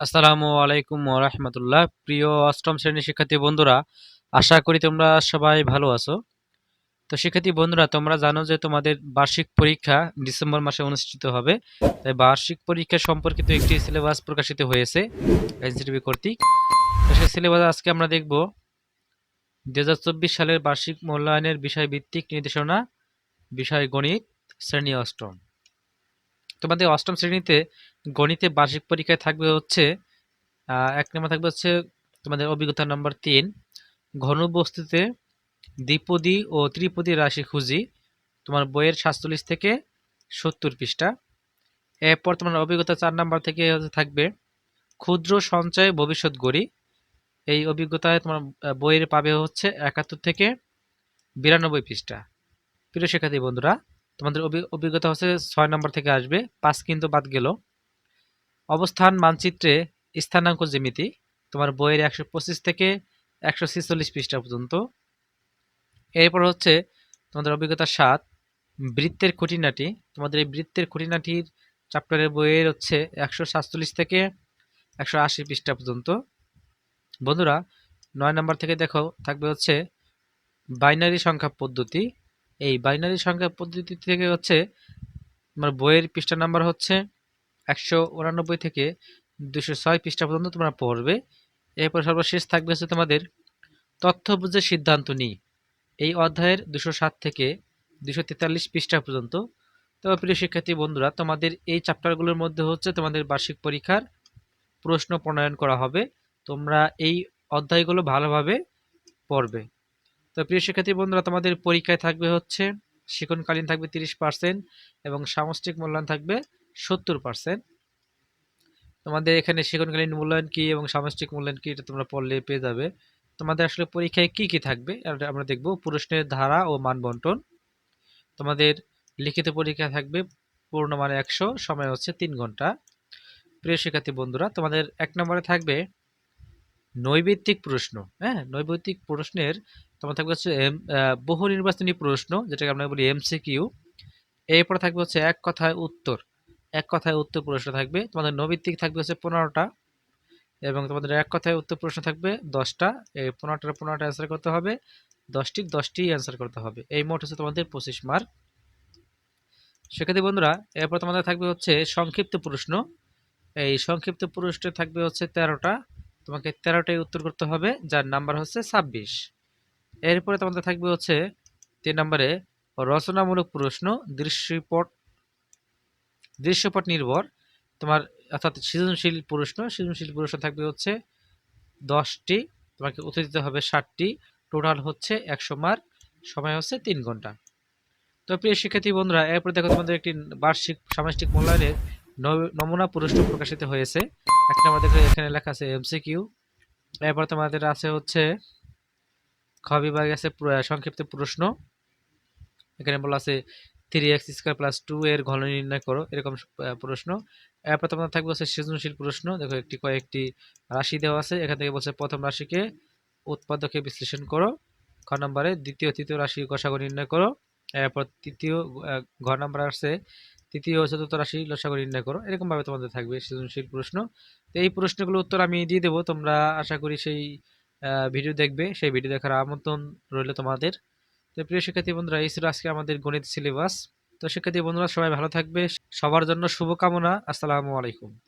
আসসালামু আলাইকুম ওরহমতুল্লাহ প্রিয় অষ্টম শ্রেণির শিক্ষার্থী বন্ধুরা, আশা করি তোমরা সবাই ভালো আছো। তো শিক্ষার্থী বন্ধুরা, তোমরা জানো যে তোমাদের বার্ষিক পরীক্ষা ডিসেম্বর মাসে অনুষ্ঠিত হবে। তাই বার্ষিক পরীক্ষা সম্পর্কিত একটি সিলেবাস প্রকাশিত হয়েছে এনসিটিভি কর্তৃক। তো সেই সিলেবাস আজকে আমরা দেখব। দু হাজার চব্বিশ সালের বার্ষিক মূল্যায়নের বিষয় ভিত্তিক নির্দেশনা, বিষয় গণিত, শ্রেণি অষ্টম। তোমাদের অষ্টম শ্রেণীতে গণিতে বার্ষিক পরীক্ষায় থাকবে হচ্ছে এক নম্বর থাকবে হচ্ছে তোমাদের অভিজ্ঞতা নম্বর তিন। ঘনবস্তুতে দ্বিপদী ও ত্রিপদী রাশি খুঁজি। তোমার বইয়ের সাতচল্লিশ থেকে সত্তর পৃষ্ঠা। এরপর তোমার অভিজ্ঞতা চার নাম্বার থেকে থাকবে, ক্ষুদ্র সঞ্চয় ভবিষ্যৎ গড়ি। এই অভিজ্ঞতায় তোমার বইয়ের পাবে হচ্ছে একাত্তর থেকে বিরানব্বই পৃষ্ঠা। প্রিয় শিক্ষার্থী বন্ধুরা তোমাদের অভিজ্ঞতা হচ্ছে ছয় নম্বর থেকে আসবে। পাঁচ কিন্তু বাদ গেল। অবস্থান, মানচিত্রে স্থানাঙ্ক জ্যামিতি। তোমার বইয়ের একশো পঁচিশ থেকে একশো ছেচল্লিশ পৃষ্ঠা পর্যন্ত। এরপর হচ্ছে তোমাদের অভিজ্ঞতা সাত, বৃত্তের খুঁটিনাটি। তোমাদের এই বৃত্তের খুঁটিনাটির চ্যাপ্টারের বইয়ের হচ্ছে একশো সাতচল্লিশ থেকে একশো আশি পৃষ্ঠা পর্যন্ত। বন্ধুরা, নয় নম্বর থেকে দেখো, থাকবে হচ্ছে বাইনারি সংখ্যা পদ্ধতি। এই বাইনারি সংখ্যা পদ্ধতি থেকে হচ্ছে তোমার বইয়ের পৃষ্ঠা নাম্বার হচ্ছে একশো থেকে দুশো ছয় পৃষ্ঠা পর্যন্ত তোমরা পড়বে। এরপর সর্বশেষ থাকবে হচ্ছে তোমাদের তথ্য বুঝে সিদ্ধান্ত নিই এই অধ্যায়ের দুশো সাত থেকে দুশো তেতাল্লিশ পৃষ্ঠা পর্যন্ত। তবে প্রিয় শিক্ষার্থী বন্ধুরা, তোমাদের এই চ্যাপ্টারগুলোর মধ্যে হচ্ছে তোমাদের বার্ষিক পরীক্ষার প্রশ্ন প্রণয়ন করা হবে। তোমরা এই অধ্যায়গুলো ভালোভাবে পড়বে। তো প্রিয় শিক্ষার্থী বন্ধুরা, তোমাদের পরীক্ষায় থাকবে হচ্ছে শিক্ষণকালীন থাকবে তিরিশ পার্সেন্ট এবং সামষ্টিক মূল্যায়ন থাকবে সত্তর পার্সেন্ট তোমাদের এখানে শিক্ষণকালীন মূল্যায়ন কী এবং সামষ্টিক মূল্যায়ন কী এটা তোমরা পড়লে পেয়ে যাবে। তোমাদের আসলে পরীক্ষায় কি কি থাকবে আমরা দেখব। প্রশ্নের ধারা ও মান বন্টন তোমাদের লিখিত পরীক্ষা থাকবে পূর্ণ মানে একশো, সময় হচ্ছে তিন ঘণ্টা। প্রিয় শিক্ষার্থী বন্ধুরা, তোমাদের এক নম্বরে থাকবে নৈবিত্তিক প্রশ্ন হ্যাঁ? নৈবিত্তিক প্রশ্নের তোমার থাকবে হচ্ছে বহু নির্বাচনী প্রশ্ন, যেটাকে আমরা বলি এমসিকিউ। এরপরে থাকবে হচ্ছে এক কথায় উত্তর। এক কথায় উত্তর প্রশ্ন থাকবে। তোমাদের নৈবিত্তিক থাকবে হচ্ছে পনেরোটা এবং তোমাদের এক কথায় উত্তর প্রশ্ন থাকবে দশটা। এই পনেরোটা পনেরোটা অ্যান্সার করতে হবে। দশটি দশটি অ্যান্সার করতে হবে। এই মোট হচ্ছে তোমাদের পঁচিশ মার্ক শিক্ষার্থী বন্ধুরা, এরপর তোমাদের থাকবে হচ্ছে সংক্ষিপ্ত প্রশ্ন। এই সংক্ষিপ্ত প্রশ্নে থাকবে হচ্ছে তেরোটা। তোমাকে তেরোটাই উত্তর করতে হবে, যার নাম্বার হচ্ছে ছাব্বিশ। এরপরে তোমাদের থাকবে হচ্ছে তিন নম্বরে রচনামূলক প্রশ্ন, দৃশ্যপট দৃশ্যপট নির্ভর। তোমার অর্থাৎ সৃজনশীল প্রশ্ন সৃজনশীল প্রশ্ন থাকবে হচ্ছে দশটি, তোমাকে উত্তর দিতে হবে ষাটটি। টোটাল হচ্ছে একশো মার্ক, সময় হচ্ছে তিন ঘণ্টা। তো প্রিয় শিক্ষার্থী বন্ধুরা, এরপরে দেখো তোমাদের একটি বার্ষিক সামষ্টিক মূল্যায়নের নমুনা প্রশ্ন প্রকাশিত হয়েছে। এক নম্বর দেখো এখানে লেখা আছে এমসিকিউ এরপর তোমাদের আছে হচ্ছে খ বিভাগে আছে সংক্ষিপ্ত প্রশ্ন। এখানে বলা আছে three x square plus two এর ঘন নির্ণয় করো, এরকম প্রশ্ন। এরপর তোমার থাকবে হচ্ছে সৃজনশীল প্রশ্ন। দেখো একটি কয়েকটি রাশি দেওয়া আছে, এখান থেকে বলছে প্রথম রাশিকে উৎপাদকে বিশ্লেষণ করো। খ নম্বরে দ্বিতীয়, তৃতীয় রাশি গসাগু নির্ণয় করো। এরপর তৃতীয় ঘ নম্বর আসছে তৃতীয় চতুর্থ রাশি লসাগু নির্ণয় করো। এরকমভাবে তোমাদের থাকবে সৃজনশীল প্রশ্ন। তো এই প্রশ্নগুলোর উত্তর আমি দিয়ে দেবো। তোমরা আশা করি সেই ভিডিও দেখবে। সেই ভিডিও দেখার আমন্ত্রণ রইল তোমাদের। তো প্রিয় শিক্ষার্থী বন্ধুরা, এই ছিল আজকে আমাদের গণিত সিলেবাস। তো শিক্ষার্থী বন্ধুরা, সবাই ভালো থাকবে। সবার জন্য শুভকামনা। আসসালামু আলাইকুম।